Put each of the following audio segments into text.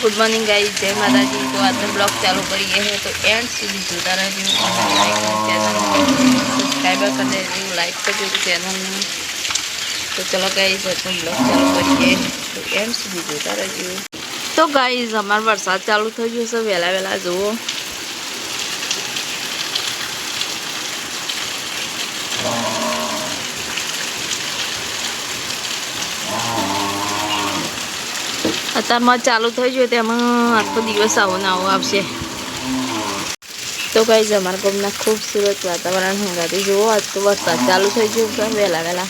Good morning ગાઈ જય માતાજી તો આજનો બ્લોગ ચાલુ કરીએ છીએ તો એન્ડ સુધી જોતા રહેજો. સબસ્ક્રાઈબર કરી દેજો. લાઈક કરજો ચેનલને તો ચલો ગાઈઝ આજનો બ્લોગ ચાલુ કરીએ. તો એન્ડ સુધી જોતા રહેજો. તો ગાઈઝ અમારો વરસાદ ચાલુ થઈ ગયો છે. વહેલા વહેલા જુઓ. અત્યારમાં ચાલુ થઈ ગયું તેમાં આખો દિવસ આવો ને આવો આવશે. તો કઈ અમારા ગામના ખૂબસૂરત વાતાવરણ હંગાતી જુઓ, આજ તો વરસાદ ચાલુ થઈ ગયો છે. વહેલા વહેલા.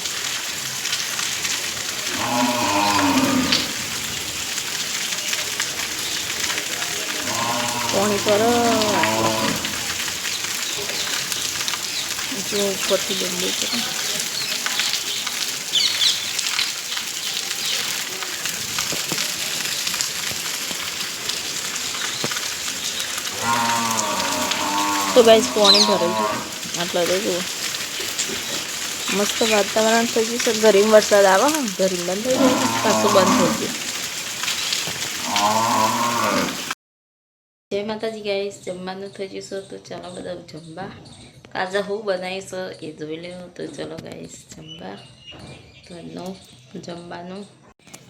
પોણી પર જો ઉપરથી બંધ છે તો ગાઈસ પાણી ભરે છે. આટલા તો જુઓ. મસ્ત વાતાવરણ થઈ ગયું છે. ગરીમ વરસાદ આવે હા ગરીમ બંધ થઈ ગયું પાછું બંધ થઈ ગયું. જય માતાજી ગાઈસ જમવાનું થઈ ગયું છે, તો ચાલો બધા જમવા. કાજા હું બનાવીશ, એ જોઈ લેવું તો ચલો ગાઈસ જમવા. ઘરનું જમવાનું.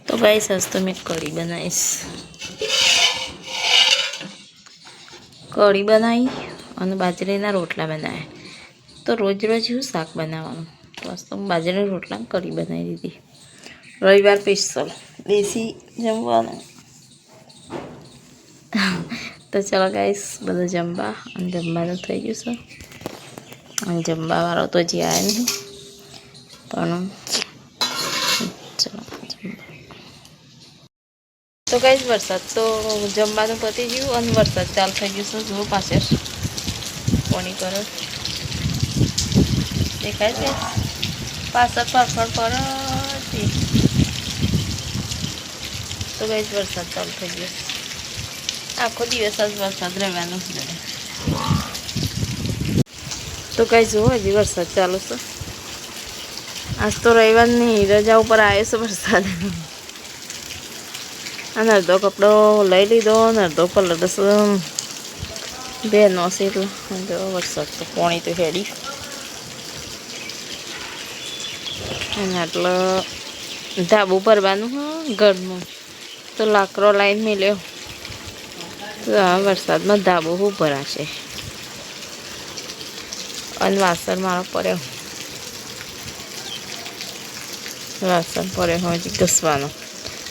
તો ગાઈસ આજ તો મેં કઢી બનાવીશ. કઢી બનાવી. અને બાજરીના રોટલા બનાવ્યા તો રોજ રોજ હું શાક બનાવવાનું. બસ તો હું બાજરીના રોટલા કરી બનાવી દીધી. રવિવાર સ્પેશિયલ દેશી જમવાનું. તો ચલો ગાઈસ બધું જમવા. અને જમવાનું થઈ ગયું છે. અને જમવાવાળો તો જે આવે નહીં. પણ તો કઈ વરસાદ તો જમવાનું પતી ગયું અને વરસાદ ચાલુ થઈ ગયું છે. જુઓ પાસે પોણી કરો. દેખાય છે? પાછળ પાછળ પર તો ગઈ વરસાદ ચાલુ થઈ ગયો. આખો દિવસ જ વરસાદ રહેવાનો જ તો કઈ જુઓ, હજી વરસાદ ચાલુ છે. આજ તો રવિવારની રજા ઉપર આવ્યો છે વરસાદ. અને અડધો કપડો લઈ લીધો, અને અડધો પલટસ બેનો છે એટલે વરસાદ તો પોણી તો હેડી. અને આટલો ધાબુ ભરવાનું હા, ઘરનું. તો લાકડો લાઈન મેલ્યો. તો આ વરસાદમાં ધાબો શું ભરાશે અને વાસણ મારો પડ્યો. વાસણ પડ્યો હજી ઘસવાનો.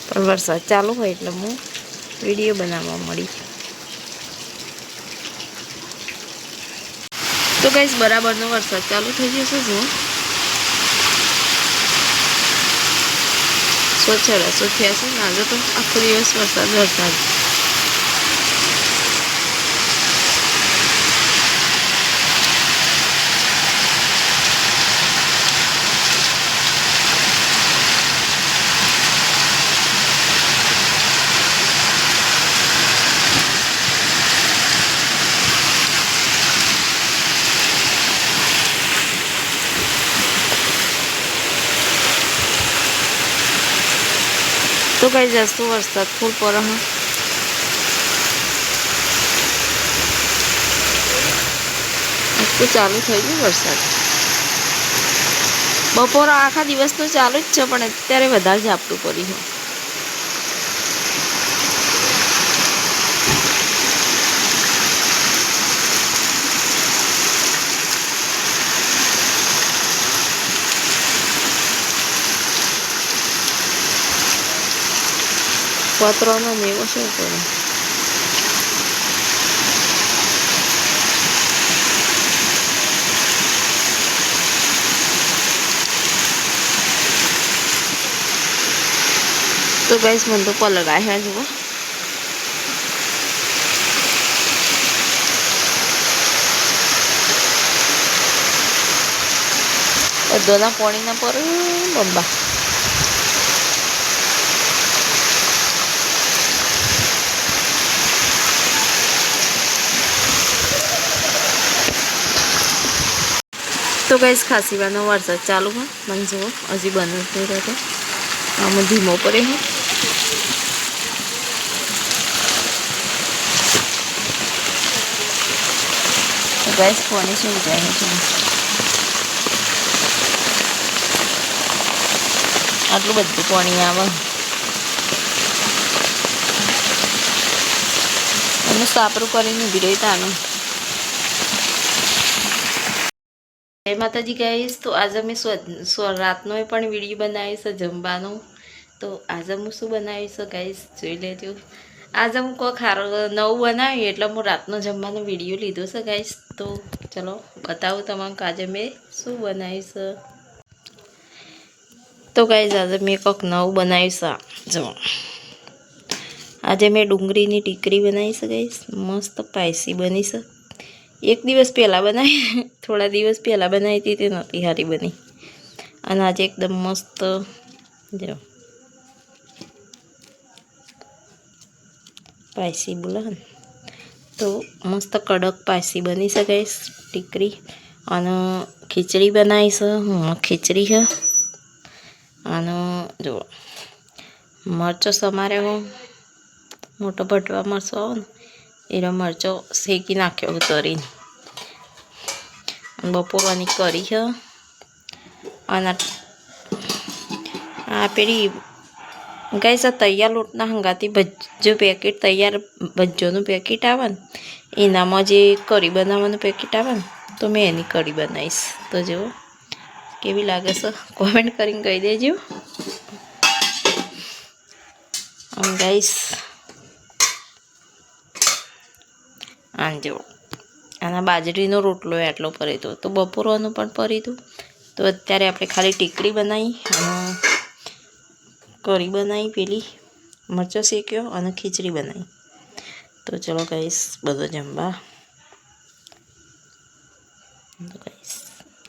પણ વરસાદ ચાલુ હોય એટલે હું વીડિયો બનાવવા મળી તો કઈ બરાબરનો વરસાદ ચાલુ થઈ જશે જુઓ. સોચેલા સો થયા છે આજે તો આખો દિવસ વરસાદ વરસાદ. તો કઈ જસ્તો વરસાદ ફૂલ પર આખું ચાલુ થઈ ગયું વરસાદ. બપોર આખા દિવસ તો ચાલુ જ છે, પણ અત્યારે વધારે ઝાપટું કર્યું પત્રનો મેવો શું કરું તો ગઈશ મને તો આવ્યા જુઓ બધાના પાણીના પર બંબા તો ગઈશ ખાસી વારનો વરસાદ ચાલુ હોય મન જુઓ, હજી બંધ જ નહીં રહેતો આમાં ધીમો પડે હું ગેસ પાણી શું જાય છે? આટલું બધું પાણી આવે. એનું સાપરું કરીને ઊભી રહી તાનું. જય માતાજી ગાઈશ તો આજે મેં સ્વ- રાતનો પણ વીડિયો બનાવીશ જમવાનો. તો આજે હું શું બનાવીશ ગાઈશ જોઈ લેજો. આજે હું કોઈ ખારો નવું બનાવ્યું એટલે હું રાતનો જમવાનો વીડિયો લીધો છે ગાઈશ તો ચલો, બતાવું તમામ આજે મેં શું બનાવીશ. તો ગાઈસ આજે મેં કોઈક નવું આ. જો. આજે મેં ડુંગળીની ટીકરી બનાવી છે ગાઈસ મસ્ત પાયસી બની છે. એક દિવસ પહેલાં બનાવી, થોડા દિવસ પહેલાં બનાવી હતી તે નહોતી સારી બની. અને આજે એકદમ મસ્ત, જો. પાયસી બોલો તો મસ્ત કડક પાયસી બની શકે, ટીકરી. અને ખીચડી બનાવીશ હું ખીચડી છે. અને જો, મરચો સમારે હો. મોટો ભટવા મરચો આવો ને, એનો મરચો શેકી નાખ્યો ઉતરીને અને બપોરની કરી છે. અને આ પેલી ગાઈસ આ તૈયાર લોટના હંગાથી ભજ્જો પેકેટ તૈયાર ભજ્જોનું પેકેટ આવે ને, એનામાં જે કરી બનાવવાનું પેકેટ આવે ને, તો મેં એની કઢી બનાવીશ. તો જુઓ, કેવી લાગે છે? કોમેન્ટ કરીને કહી દેજો. ગાઈસ, આમ જુઓ. આના બાજરીનો રોટલો એટલો પરી હતો તો બપોરવાનું પણ પરી હતું તો અત્યારે આપણે ખાલી ટીકડી બનાવી કરી બનાવી, પેલી મરચો શેક્યો અને ખીચડી બનાવી. તો ચલો કહીશ બધો જમવા. તો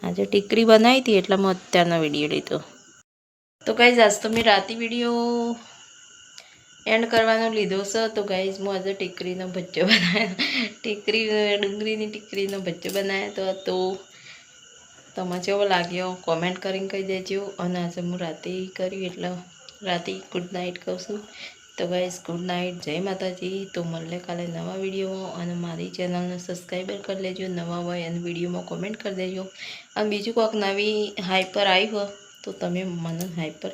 આજે ટીકરી બનાવી હતી એટલે મેં અત્યારનો વીડિયો લીધો. તો કહીશ આજ તો મેં રાતે વીડિયો એન્ડ કરવાનો લીધો છે, તો ગાઈઝ હું આજે ટીકરીનો ભજ્જો બનાવ્યો ટીકરી, ડુંગળીની ટીકરીનો ભજ્જો બનાવ્યો તો તો તમે જેવો લાગ્યો? કોમેન્ટ કરીને કહી દેજો. અને આજે હું રાતે કર્યું, એટલે રાતે ગુડ નાઇટ કહું છું. તો ગાઈઝ ગુડ નાઇટ જય માતાજી. તો મળે કાલે નવા વિડીયોમાં. અને મારી ચેનલને સબસ્ક્રાઈબર કરી લેજો. નવા હોય અને વિડીયોમાં કોમેન્ટ કરી દેજો. અને બીજું કોઈક નવી હાઈપર આવી હોય તો તમે મને હાઈપર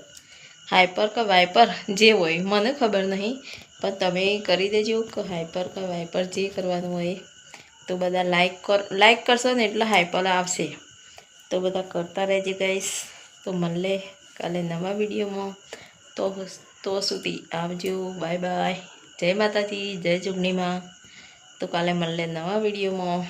હાઈપર કે વાઇપર જે હોય, મને ખબર નહીં, પણ તમે કરી દેજો કે હાઈપર કે વાઇપર જે કરવાનું હોય તો બધા લાઈક કર લાઈક કરશો ને એટલે હાઈપર આવશે. તો બધા કરતા રહેજે ગાઈસ તો મળે કાલે નવા વિડીયોમાં. તો તો સુધી આવજો. બાય બાય જય માતાજી, જય જુગનીમાં તો કાલે મળે નવા વિડીયોમાં.